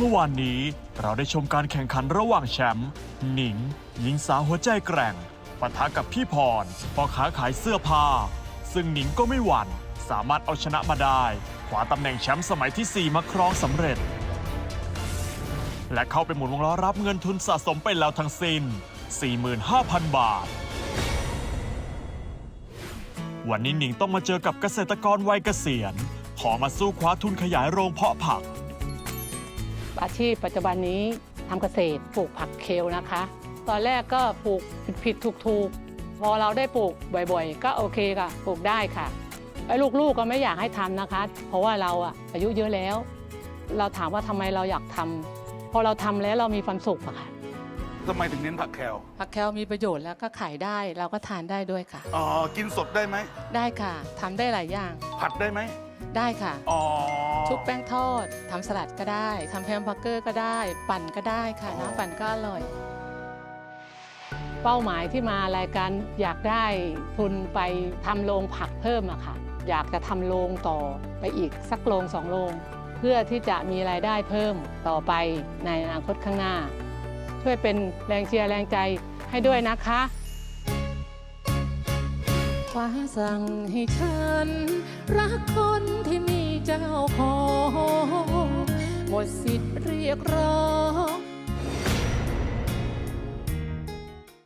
เมื่อวานนี้เราได้ชมการแข่งขันระหว่างแชมป์หนิง หญิงสาวหัวใจแกร่งปะทะกับพี่พรพ่อค้าขายเสื้อผ้า ซึ่งหนิงก็ไม่หวั่นสามารถเอาชนะมาได้คว้าตำแหน่งแชมป์สมัยที่ 4 มาครองสำเร็จ และเข้าไปหมุนวงล้อรับเงินทุนสะสมไปแล้วทั้งสิ้น 45,000 บาท วันนี้หนิงต้องมาเจอกับเกษตรกรวัยเกษียณ ขอมาสู้คว้าทุนขยายโรงเพาะผัก อาชีพปัจจุบันนี้ทำเกษตรปลูกผักเคลนะคะ ตอนแรกก็ปลูกผิดๆถูกๆ พอเราได้ปลูกบ่อยๆ ก็โอเคค่ะปลูกได้ค่ะไอ้ลูกๆก็ไม่อยากให้ทำนะคะ เพราะว่าเราอะอายุเยอะแล้ว เราถามว่าทำไมเราอยากทำพอเราทำแล้วเรามีความสุขอะค่ะทำไมถึงเน้นผักแคลผักแคลมีประโยชน์แล้วก็ขายได้เราก็ทานได้ด้วยค่ะ อ๋อ กินสดได้ไหม ได้ค่ะทำได้หลายอย่าง ผัดได้ไหม ได้ค่ะ อ๋อ ชุบแป้งทอดทำสลัดก็ได้ทำแฮมเบอร์เกอร์ก็ได้ ปั่นก็ได้ค่ะน้ำปั่นก็อร่อย เป้าหมายที่มารายการอยากได้ทุนไปทำโรงผักเพิ่มอะค่ะ อยากจะทำโรงต่อไปอีกสักโรงสองโรงเพื่อที่จะมีรายได้เพิ่มต่อไปในอนาคตข้างหน้า ช่วยเป็นแรงเชียร์แรงใจให้ด้วยนะคะฟ้าสั่งให้ฉัน รักคนที่มี เจ้าของหมดสิทธิ์เรียกร้อง